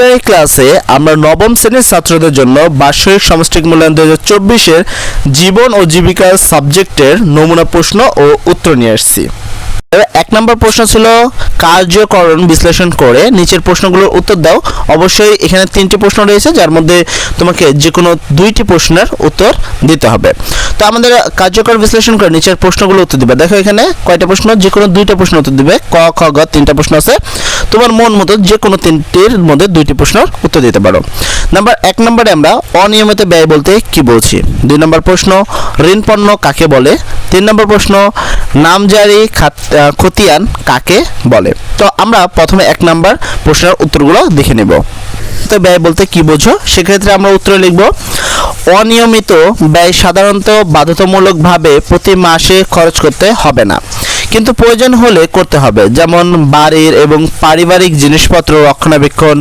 আজকের ক্লাসে আমরা নবম শ্রেণির ছাত্রদের জন্য বার্ষিক সামষ্টিক মূল্যায়ন দু হাজার জীবন ও জীবিকা সাবজেক্টের নমুনা প্রশ্ন ও উত্তর নিয়ে আসছি। এক নম্বর প্রশ্ন ছিল, কার্যকরণ বিশ্লেষণ করে নিচের প্রশ্নগুলোর উত্তর দাও। অবশ্যই এখানে তিনটি প্রশ্ন রয়েছে, যার মধ্যে তোমাকে যে কোনো দুইটি প্রশ্নের উত্তর দিতে হবে। তো আমাদের কার্যকর বিশ্লেষণ করে নিচের প্রশ্নগুলো উত্তর দিবে। দেখো এখানে কয়টা প্রশ্ন? যে কোনো দুইটা প্রশ্ন উত্তর দিবে। ক, খ, গ তিনটা প্রশ্ন আছে। তোমার মন মতো যে কোনো তিনটির মধ্যে দুইটি প্রশ্নের উত্তর দিতে পারো। নাম্বার এক নম্বরে আমরা অনিয়মিত ব্যয় বলতে কি বলছি? দুই নম্বর প্রশ্ন, ঋণ পণ্য কাকে বলে? তিন নম্বর প্রশ্ন নামজারি খাত- খতিয়ান কাকে বলে? তো আমরা প্রথমে এক নম্বর প্রশ্নের উত্তরগুলো দেখে নেব। তো ব্যয় বলতে কি বোঝো? সেক্ষেত্রে আমরা উত্তরে লিখব অনিয়মিত ব্যয় সাধারণত বাধ্যতামূলকভাবে প্রতি মাসে খরচ করতে হবে না। কিন্তু প্রয়োজন হলে করতে হবে। যেমন বাড়ির এবং পারিবারিক জিনিসপত্র রক্ষণাবেক্ষণ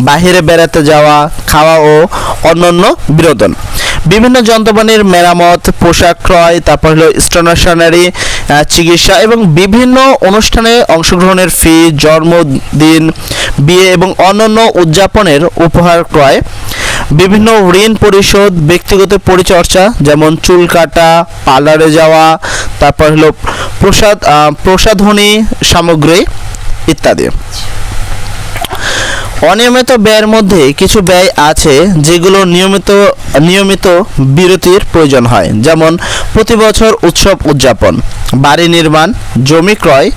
বাইরে বেড়াতে যাওয়া, খাওয়া ও অন্যান্য বিনোদন। বিভিন্ন যন্ত্রপাতির মেরামত, পোশাক ক্রয়, তারপর হলো স্টেশনারি চিকিৎসা এবং বিভিন্ন অনুষ্ঠানে অংশগ্রহণের ফি, জন্মদিন, বিয়ে এবং অন্যান্য উদযাপনের উপহার ক্রয় বিভিন্ন ঋণ পরিশোধ, ব্যক্তিগত পরিচর্যা, যেমন চুল কাটা, পার্লারে যাওয়া, তারপর হলো প্রসাদ প্রসাধনী সামগ্রী ইত্যাদি। অনিয়মিত ব্যয়ের মধ্যে কিছু ব্যয় আছে যেগুলো নিয়মিত নিয়মিত বিরতির প্রয়োজন হয়। যেমন প্রতি বছর উৎসব উদযাপন, বাড়ি নির্মাণ, জমি ক্রয়,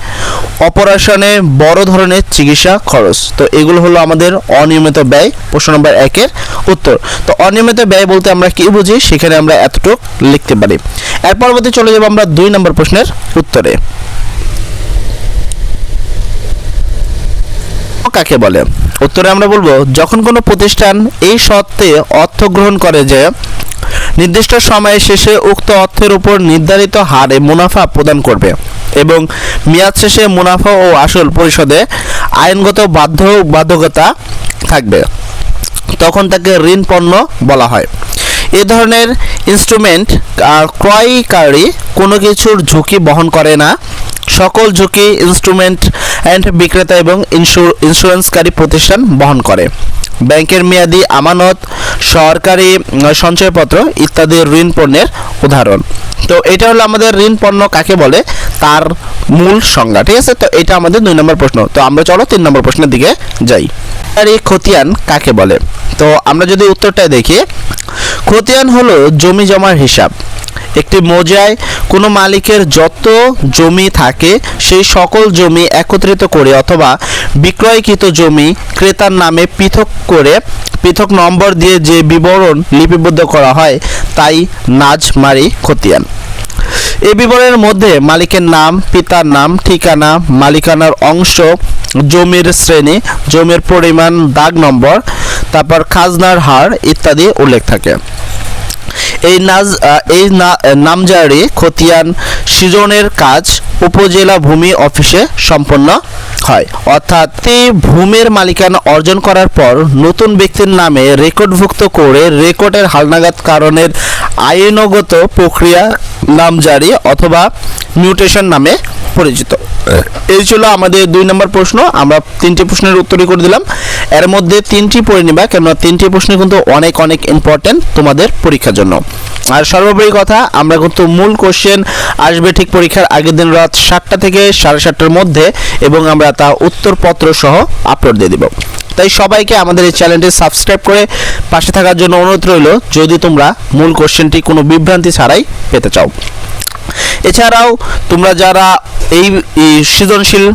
অপারেশনে বড় ধরনের চিকিৎসা খরচ। তো এগুলো হলো আমাদের অনিয়মিত ব্যয়, প্রশ্ন নম্বর একের উত্তর। তো অনিয়মিত ব্যয় বলতে আমরা কি বুঝি? সেখানে আমরা এতটুকু লিখতে পারি। এর পরবর্তী চলে যাব আমরা দুই নম্বর প্রশ্নের উত্তরে। কাকে বলে? উত্তরে আমরা বলব, যখন কোনো প্রতিষ্ঠান এই শর্তে অর্থ গ্রহণ করে যে, নির্দিষ্ট সময় শেষে উক্ত অর্থের উপর নির্ধারিত হারে মুনাফা প্রদান করবে এবং মেয়াদ শেষে মুনাফা ও আসল পরিশোধে আইনগত বাধ্য বাধ্যকতা থাকবে, তখন তাকে ঋণ পণ্য বলা হয়। এ ধরনের ইনস্ট্রুমেন্ট ক্রয়কারী কোনো কিছুর ঝুঁকি বহন করে না। সকল ঝুঁকি ইনস্ট্রুমেন্ট অ্যান্ড বিক্রেতা এবং ইন্স্যু- ইন্স্যুরেন্সকারী প্রতিষ্ঠান বহন করে। ব্যাংকের মেয়াদি, আমানত, সরকারি সঞ্চয়পত্র ইত্যাদি ঋণ পণ্যের উদাহরণ। তো এটা হলো আমাদের ঋণ পণ্য কাকে বলে? তার মূল সংজ্ঞা, ঠিক আছে? তো এটা আমাদের দুই নম্বর প্রশ্ন। তো আমরা চলো তিন নম্বর প্রশ্নের দিকে যাই। আর এই খতিয়ান কাকে বলে? তো আমরা যদি উত্তরটা দেখি, খতিয়ান হলো জমি জমার হিসাব। একটি মৌজায় কোনো মালিকের যত জমি থাকে, সেই সকল জমি একত্রিত করে অথবা বিক্রয়কৃত জমি ক্রেতার নামে পৃথক করে, পৃথক নম্বর দিয়ে যে বিবরণ লিপিবদ্ধ করা হয়, তাই নাজমারি খতিয়ান। এই বিবরণের মধ্যে মালিকের নাম, পিতার নাম, ঠিকানা, মালিকানার অংশ, জমির শ্রেণি, জমির পরিমাণ, দাগ নম্বর, তারপর খাজনার হার ইত্যাদি উল্লেখ থাকে। এই নাজ এই নামজারি খতিয়ান সৃজনের কাজ উপজেলা ভূমি অফিসে সম্পন্ন হয়। অর্থাৎ ভূমির মালিকানা অর্জন করার পর নতুন ব্যক্তির নামে রেকর্ডভুক্ত করে রেকর্ডের হালনাগাদ কারণের আইনগত প্রক্রিয়া নামজারি অথবা মিউটেশন নামে পরিচিত। এই ছিল আমাদের দুই নম্বর প্রশ্ন। আমরা তিনটি প্রশ্নের উত্তরই করে দিলাম। এর মধ্যে তিনটি পড়ে নিবা, কেননা তিনটি প্রশ্ন কিন্তু অনেক অনেক ইম্পর্টেন্ট তোমাদের পরীক্ষার জন্য। আর সর্বোপরি কথা, আমরা কিন্তু মূল কোশ্চেন আসবে ঠিক পরীক্ষার আগের দিন রাত সাতটা থেকে সাড়ে সাতটার মধ্যে এবং আমরা তা উত্তরপত্র সহ আপলোড দিয়ে দিব। তাই সবাইকে আমাদের এই চ্যানেলটি সাবস্ক্রাইব করে পাশে থাকার জন্য অনুরোধ রইল, যদি তোমরা মূল কোশ্চেনটি কোনো বিভ্রান্তি ছাড়াই পেতে চাও। এছাড়াও তোমরা যারা এই সৃজনশীল